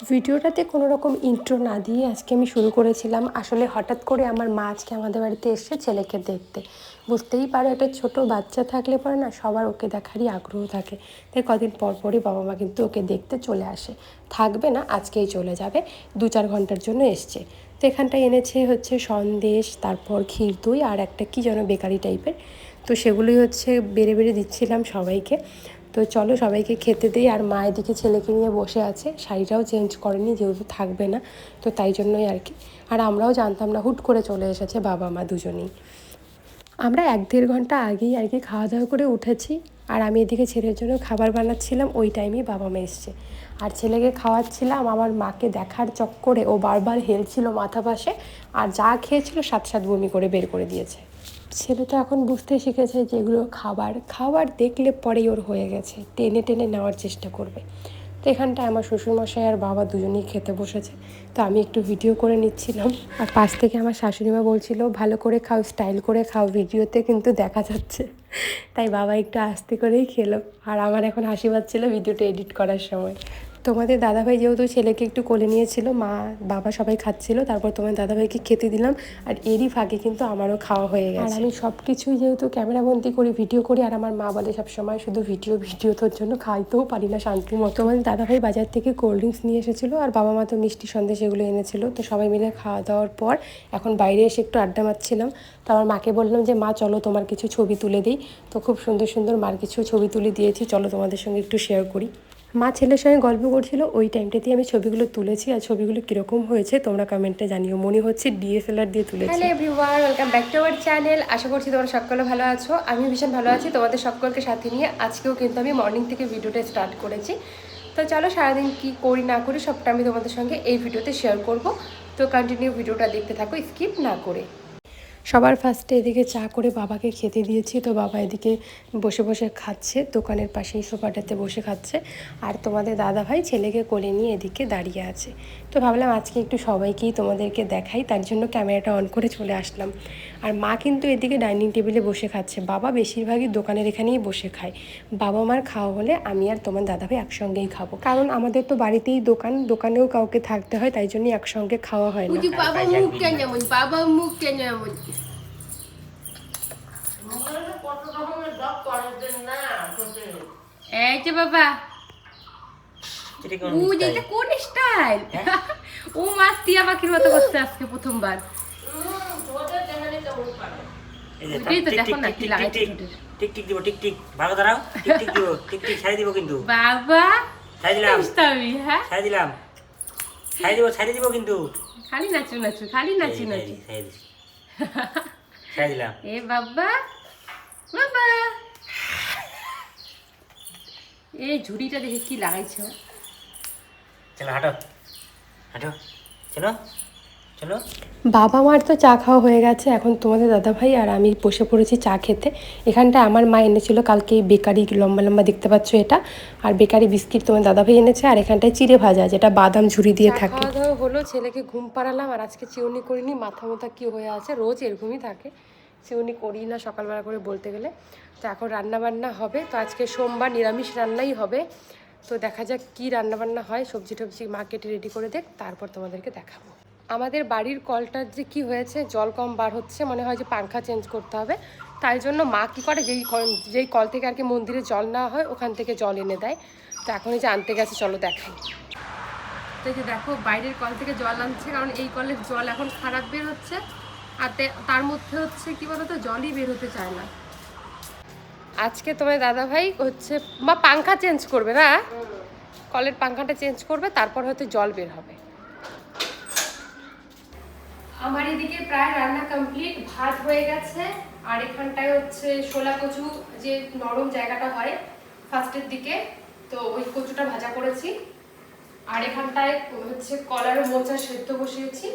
ভিডিওটাতে কোনো রকম ইন্ট্রো না দিয়ে আজকে আমি শুরু করেছিলাম। আসলে হঠাৎ করে আমার মা আজকে আমাদের বাড়িতে এসে ছেলেকে দেখতে। বুঝতেই পারো, একটা ছোট বাচ্চা থাকলে পরে না সবার ওকে দেখারই আগ্রহ থাকে। তাই কদিন পর পরই বাবা মা কিন্তু ওকে দেখতে চলে আসে। থাকবে না, আজকেই চলে যাবে। দু চার ঘণ্টার জন্য এসছে। তো এখানটায় এনেছে হচ্ছে সন্দেশ, তারপর ক্ষীর দই আর একটা কী যেন বেকারি টাইপের তো সেগুলোই হচ্ছে বেড়ে বেড়ে দিচ্ছিলাম সবাইকে। তো চলো সবাইকে খেতে দিই, আর মা এদিকে ছেলেকে নিয়ে বসে আছে। শাড়িটাও চেঞ্জ করেনি, যেহেতু থাকবে না, তো তাই জন্যই আর কি। আর আমরাও জানতাম না, হুট করে চলে এসেছে বাবা মা দুজনেই। আমরা এক দেড় ঘণ্টা আগেই আর কি খাওয়া দাওয়া করে উঠেছি, আর আমি এদিকে ছেলের জন্য খাবার বানাচ্ছিলাম, ওই টাইমেই বাবা মা এসছে। আর ছেলেকে খাওয়াচ্ছিলাম, আমার মাকে দেখার চক্করে ও বারবার হেলছিল মাথা পাশে, আর যা খেয়েছিল সাত সাত বমি করে বের করে দিয়েছে। ছেলে তো এখন বুঝতে শিখেছে যে এগুলো খাবার খাবার দেখলে পরেই ওর হয়ে গেছে, টেনে টেনে নেওয়ার চেষ্টা করবে। তো এখানটায় আমার শ্বশুরমশাই আর বাবা দুজনেই খেতে বসেছে, তো আমি একটু ভিডিও করে নিচ্ছিলাম। আর পাশ থেকে আমার শাশুড়িমা বলছিল, ভালো করে খাও স্টাইল করে খাও, ভিডিওতে কিন্তু দেখা যাচ্ছে। তাই বাবা একটু আস্তে করেই খেলো। আর আমার এখন হাসি পাচ্ছিল ভিডিওটা এডিট করার সময়। তোমাদের দাদাভাই যেহেতু ছেলেকে একটু কোলে নিয়েছিল মা বাবা সবাই খাচ্ছিল তারপর তোমার দাদাভাইকে খেতে দিলাম আর এরই ফাঁকে কিন্তু আমারও খাওয়া হয়ে গেছে। আর আমি সব কিছুই যেহেতু ক্যামেরাবন্দি করি ভিডিও করি আর আমার মা বলে সবসময় শুধু ভিডিও ভিডিও তোর জন্য খাইতেও পারি না শান্তি মতো। তোমাদের দাদাভাই বাজার থেকে কোল্ড ড্রিঙ্কস নিয়ে এসেছিল আর বাবা মা তো মিষ্টি সন্দেশ এগুলো এনেছিল তো সবাই মিলে খাওয়া দাওয়ার পর এখন বাইরে এসে একটু আড্ডা মারছিলাম। তো আমার মাকে বললাম যে মা চলো তোমার কিছু ছবি তুলে দিই। তো খুব সুন্দর সুন্দর মার কিছু ছবি তুলে দিয়েছি চলো তোমাদের সঙ্গে একটু শেয়ার করি। মা ছেলের সঙ্গে গল্প করছিল, ওই টাইমটাতেই আমি ছবিগুলো তুলেছি। আর ছবিগুলো কীরকম হয়েছে তোমরা কমেন্টে জানিও। মনে হচ্ছে ডিএসএলআর দিয়ে তুলেছি। Hello everyone, welcome back to our channel. আশা করছি তোমরা সকলে ভালো আছো। আমি ভীষণ ভালো আছি, তোমাদের সকলকে সাথে নিয়ে। আজকেও কিন্তু আমি মর্নিং থেকে ভিডিওটা স্টার্ট করেছি। তো চলো সারাদিন কি করি, না করি, সবটা আমি তোমাদের সঙ্গে এই ভিডিওতে শেয়ার করব। তো কন্টিনিউ ভিডিওটা দেখতে থাকো স্কিপ না করে। সবার ফার্স্টে এদিকে চা করে বাবাকে খেতে দিয়েছি। তো বাবা এদিকে বসে বসে খাচ্ছে, দোকানের পাশেই সোফাটাতে বসে খাচ্ছে। আর তোমাদের দাদা ভাই ছেলেকে কোলে নিয়ে এদিকে দাঁড়িয়ে আছে। তো ভাবলাম আজকে একটু সবাইকেই তোমাদেরকে দেখাই তার জন্য ক্যামেরাটা অন করে চলে আসলাম। আর মা কিন্তু এদিকে ডাইনিং টেবিলে বসে খাচ্ছে বাবা বেশিরভাগই দোকানের এখানেই বসে খায়। বাবা মার খাওয়া হলে আমি আর তোমার দাদা ভাই একসঙ্গেই খাব। কারণ আমাদের তো বাড়িতেই দোকান দোকানেও কাউকে থাকতে হয় তাই জন্যই একসঙ্গে খাওয়া হয় না। বাবা মুখ কেন বাবা মুখ কেন এই যে বাবা এটা কোন স্টাইল? ও মাছ টিয়া পাখির মতো করছে আজকে প্রথমবার। বাবা হ্যাঁ? কিন্তু। খালি নাচু নাচু খালি নাচু নাচু। এ বাবা বাবা। এই ঝুড়িটা দেখে কি লাগাইছো চলো হাঁটো। হাঁটো। চলো চলো। বাবা মার তো চা খাওয়া হয়ে গেছে এখন তোমাদের দাদা ভাই আর আমি বসে পড়েছি চা খেতে। এখানটা আমার মা এনেছিল কালকে এই বেকারি লম্বা লম্বা দেখতে পাচ্ছ এটা। আর বেকারি বিস্কিট তোমার দাদা ভাই এনেছে আর এখানটায় চিড়ে ভাজা যেটা বাদাম ঝুরি দিয়ে থাকে। খাওয়া দাওয়া হলো ছেলেকে ঘুম পাড়ালাম আর আজকে চিউনি করিনি মাথা মাথা কি হয়ে আছে রোজ এরকমই থাকে। চিউনি করি না সকালবেলা করে বলতে গেলে। তো এখন রান্না বান্না হবে তো আজকে সোমবার নিরামিষ রান্নাই হবে। তো দেখা যাক কী রান্নাবান্না হয়, সবজি টবজি মার্কেটে রেডি করে দেখ, তারপর তোমাদেরকে দেখাবো। আমাদের বাড়ির কলটার যে কি হয়েছে, জল কম বার হচ্ছে, মনে হয় যে পাংখা চেঞ্জ করতে হবে। তাই জন্য মা কী করে, যেই যেই কল থেকে আর কি মন্দিরে জল নেওয়া হয়, ওখান থেকে জল এনে দেয়। তো এখন যে আনতে গেছে, চলো দেখাই। তো যে দেখো, বাইরের কল থেকে জল আনছে, কারণ এই কলের জল এখন খারাপ বের হচ্ছে। আর তার মধ্যে হচ্ছে কি বলতো, জলই বের হতে চায় না। আজকে তোমার দাদা ভাই হচ্ছে, মা পাংখা চেঞ্জ করবে না? কলের পাংখাটা চেঞ্জ করবে, তারপর হয়তো জল বের হবে। আমার এদিকে প্রায় রান্না কমপ্লিট ভাত হয়ে গেছে, আর এখানটায় হচ্ছে শোলা কচু, যে নরম জায়গাটা হয়, ফার্স্টের দিকে, তো ওই কচুটা ভাজা করেছি। আর এখানটায় হচ্ছে কলার মোচা সেদ্ধ বসিয়েছি।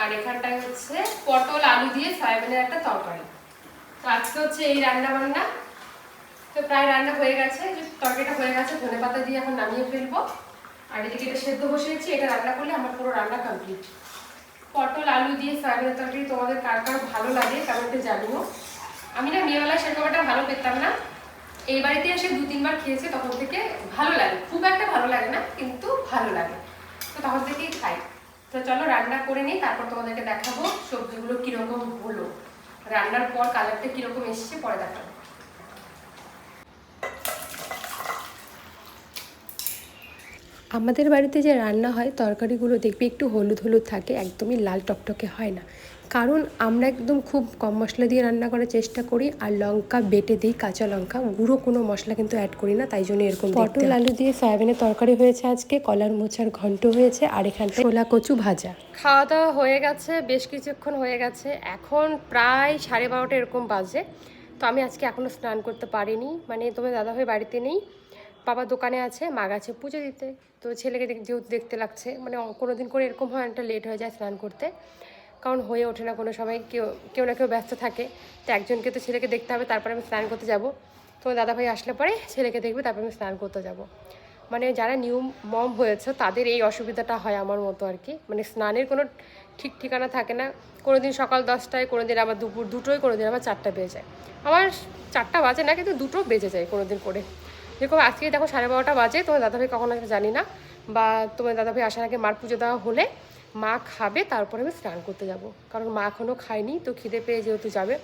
আর এখানটায় হচ্ছে পটল, আলু দিয়ে সয়াবিনের একটা তরকারি। তো আজকে হচ্ছে এই রান্না বান্না তো প্রায় রান্না হয়ে গেছে, যে তরকারিটা হয়ে গেছে, ধনে পাতা দিয়ে এখন নামিয়ে ফেলব। আর এদিকে এটা সেদ্ধ বসিয়েছি, এটা রান্না করলে আমার পুরো রান্না কমপ্লিট পটল, আলু দিয়ে সয়াবিনের তরকারি তোমাদের কার কার ভালো লাগে কমেন্টে জানিও। আমি না মেয়েবেলা সেরকম একটা ভালো পেতাম না। এই বাড়িতে এসে দু তিনবার খেয়েছে, তখন থেকে ভালো লাগে, খুব একটা ভালো লাগে না, কিন্তু ভালো লাগে। তো তখন থেকেই খাই। তো চলো রান্না করে নিই, তারপর তোমাদেরকে দেখাবো সবজিগুলো কীরকম হলো। রান্নার পর কালারটা কীরকম এসছে পরে দেখাবো। আমাদের বাড়িতে যে রান্না হয়, তরকারিগুলো দেখবে একটু হলুদ হলুদ থাকে, একদমই লাল টকটকে হয় না। কারণ আমরা একদম খুব কম মশলা দিয়ে রান্না করার চেষ্টা করি আর লঙ্কা বেটে দিই কাঁচা লঙ্কা গুঁড়ো কোনো মশলা কিন্তু অ্যাড করি না তাই জন্য এরকম পটল আলু দিয়ে সয়াবিনের তরকারি হয়েছে আজকে কলার মোচার ঘন্ট হয়েছে আর এখানটা ছোলা কচু ভাজা। খাওয়া দাওয়া হয়ে গেছে বেশ কিছুক্ষণ হয়ে গেছে এখন প্রায় সাড়ে বারোটা এরকম বাজে তো আমি আজকে এখনও স্নান করতে পারিনি মানে তোমার দাদাভাই বাড়িতে নেই বাবা দোকানে আছে মা গেছে পুজো দিতে তো ছেলেকে দেখ- যেহেতু দেখতে লাগছে মানে কোনো দিন করে এরকম হয় একটা লেট হয়ে যায় স্নান করতে কারণ হয়ে ওঠে না কোনো সময়। কেউ কেউ না কেউ ব্যস্ত থাকে। তো একজনকে তো ছেলেকে দেখতে হবে, তারপরে আমি স্নান করতে যাব। তো দাদাভাই আসলে পরে ছেলেকে দেখবে, তারপরে আমি স্নান করতে যাব। মানে যারা নিউ মম হয়েছে, তাদের এই অসুবিধাটা হয় আমার মতো আর কি। মানে স্নানের কোনো ঠিক ঠিকানা থাকে না। কোনো দিন সকাল দশটায় কোনো দিন আবার দুপুর দুটোয় কোনো দিন আবার চারটা বেজে যায়। আমার চারটা বাজে না, কিন্তু দুটো বেজে যায় কোনো দিন করে। যেরকম আজকে দেখো সাড়ে বারোটা বাজে, তোমার দাদাভাই কখন আসবে জানি না। বা তোমার দাদাভাই আসার আগে মার পুজো দেওয়া হলে মা খাবে, তারপরে আমি স্নান করতে যাব। কারণ মা এখনও খায়নি, তো খিদে পেয়ে যেহেতু যাবে,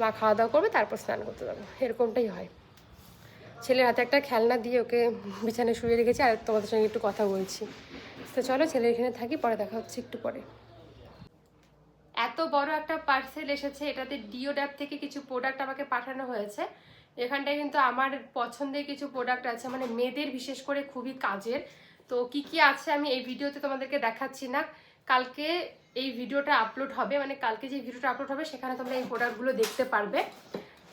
মা খাওয়া দাওয়া করবে, তারপর স্নান করতে যাব। এরকমটাই হয়। ছেলের হাতে একটা খেলনা দিয়ে ওকে বিছানায় শুয়ে রেখেছি, আর তোমাদের সঙ্গে একটু কথা বলছি। তো চলো ছেলে এখানে থাকি, পরে দেখা হচ্ছে একটু পরে। এত বড় একটা পার্সেল এসেছে, এটাতে ডিও ড্যাপ থেকে কিছু প্রোডাক্ট আমাকে পাঠানো হয়েছে। এখানটায় কিন্তু আমার পছন্দের কিছু প্রোডাক্ট আছে মানে মেয়েদের বিশেষ করে খুবই কাজের। তো কি কি আছে আমি এই ভিডিওতে তোমাদেরকে দেখাচ্ছি না। কালকে এই ভিডিওটা আপলোড হবে মানে কালকে যে ভিডিওটা আপলোড হবে সেখানে তোমরা এই প্রোডাক্টগুলো দেখতে পারবে।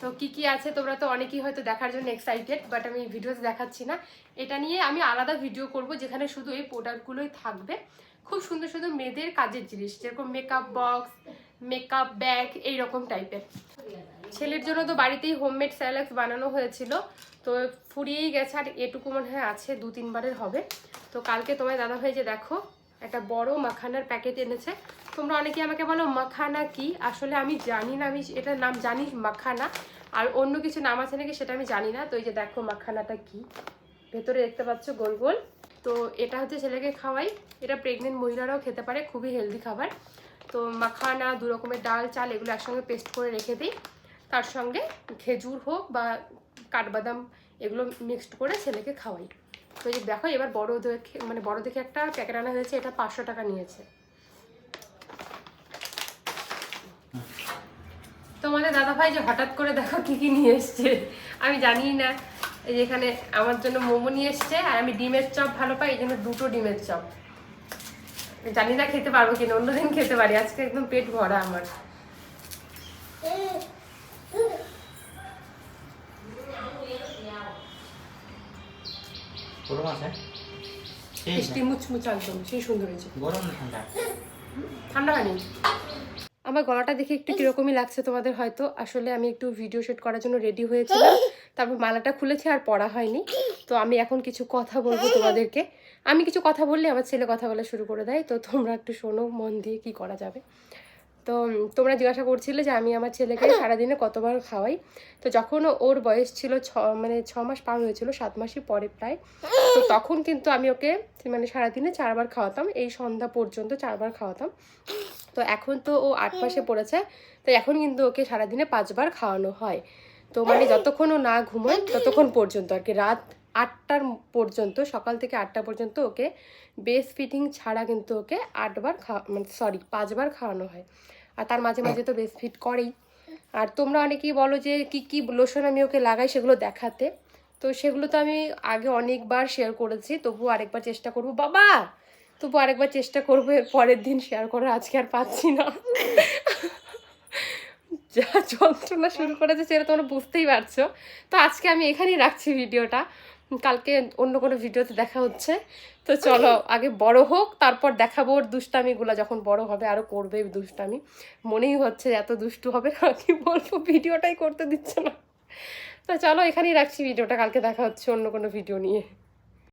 তো কি কি আছে তোমরা তো অনেকেই হয়তো দেখার জন্য এক্সাইটেড বাট আমি ভিডিওতে দেখাচ্ছি না। এটা নিয়ে আমি আলাদা ভিডিও করব যেখানে শুধু এই প্রোডাক্টগুলোই থাকবে। খুব সুন্দর সুন্দর মেয়েদের কাজের জিনিস, যেরকম মেকআপ বক্স মেকআপ ব্যাগ এইরকম টাইপের ছেলের জন্য তো বাড়িতেই হোমমেড স্যালাক্স বানানো হয়েছিল, তো ফুরিয়েই গেছে আর এটুকু মনে হয় আছে দু তিনবারের হবে। তো কালকে তোমায় দাদা ভাই যে দেখো একটা বড় মাখানার প্যাকেট এনেছে। তোমরা অনেকে আমাকে বলো, মাখানা কি? আসলে আমি জানি না, আমি এটার নাম জানি মাখানা। আর অন্য কিছু নাম আছে নাকি সেটা আমি জানি না। তো এই যে দেখো মাখানাটা কি? ভেতরে দেখতে পাচ্ছ গোল গোল। তো এটা হচ্ছে ছেলেকে খাওয়াই। এটা প্রেগনেন্ট মহিলারাও খেতে পারে, খুবই হেলদি খাবার। তো মাখানা, দু রকমের ডাল, চাল, এগুলো একসঙ্গে পেস্ট করে রেখে দিই। তার সঙ্গে খেজুর হোক বা কাঠবাদাম, এগুলো মিক্সড করে ছেলেকে খাওয়াই। তো যে দেখো, এবার বড় দেখে মানে বড় দেখে একটা প্যাকেট আনা হয়েছে, এটা পাঁচশো টাকা নিয়েছে। তোমাদের দাদা ভাই যে হঠাৎ করে দেখো কি কি নিয়ে এসছে, আমি জানি না। এই যে এখানে আমার জন্য মোমো নিয়ে এসছে, আর আমি ডিমের চপ ভালো পাই, এই জন্য দুটো ডিমের চপ। জানি না খেতে পারব কিনা, অন্যদিন খেতে পারি, আজকে একদম পেট ভরা আমার। গরম আছে? মিষ্টি মুচমুচ একদম সেই সুন্দর হয়েছে। গরম না ঠান্ডা? ঠান্ডা হয়নি আমার গলাটা দেখে একটু কিরকমই লাগছে তোমাদের হয়তো। আসলে আমি একটু ভিডিও শুট করার জন্য রেডি হয়েছিলাম। তারপর মালাটা খুলেছে আর পড়া হয়নি। তো আমি এখন কিছু কথা বলব তোমাদেরকে। আমি কিছু কথা বললে আমার ছেলে কথা বলা শুরু করে দেয়। তো তোমরা একটু শোনো মন দিয়ে কি করা যাবে। তো তোমরা জিজ্ঞাসা করছিলে যে আমি আমার ছেলেকে সারাদিনে কতবার খাওয়াই। তো যখন ওর বয়স ছিল ছ মানে ছ মাস পার হয়েছিল সাত মাসই পরে প্রায় তো তখন কিন্তু আমি ওকে মানে সারাদিনে চারবার খাওয়াতাম এই সন্ধ্যা পর্যন্ত চারবার খাওয়াতাম। তো এখন তো ও আট মাসে পড়েছে তো এখন কিন্তু ওকে সারাদিনে পাঁচবার খাওয়ানো হয়। তো মানে যতক্ষণ ও না ঘুমোয় ততক্ষণ পর্যন্ত আর কি। রাত আটটার পর্যন্ত সকাল থেকে আটটা পর্যন্ত ওকে বেস ফিটিং ছাড়া কিন্তু ওকে আটবার খাওয়া মানে সরি পাঁচবার খাওয়ানো হয়। আর তার মাঝে মাঝে তো বেস ফিট করেই। আর তোমরা অনেকেই বলো যে কি কি লোশন আমি ওকে লাগাই সেগুলো দেখাতে। তো সেগুলো তো আমি আগে অনেকবার শেয়ার করেছি তবু আরেকবার চেষ্টা করব। বাবা! তবু আরেকবার চেষ্টা করব পরের দিন শেয়ার করার, আজকে আর পাচ্ছি না। যা যন্ত্রণা শুরু করেছে সেটা তোমরা বুঝতেই পারছ। তো আজকে আমি এখানেই রাখছি ভিডিওটা কালকে অন্য কোনো ভিডিওতে দেখা হচ্ছে। তো চলো আগে বড় হোক তারপর দেখাবো ওর দুষ্টামিগুলো যখন বড় হবে আরও করবে দুষ্টামি। মনেই হচ্ছে এত দুষ্টু হবে না কি বলব ভিডিওটাই করতে দিচ্ছে না। তো চলো এখানেই রাখছি ভিডিওটা। কালকে দেখা হচ্ছে অন্য কোনো ভিডিও নিয়ে।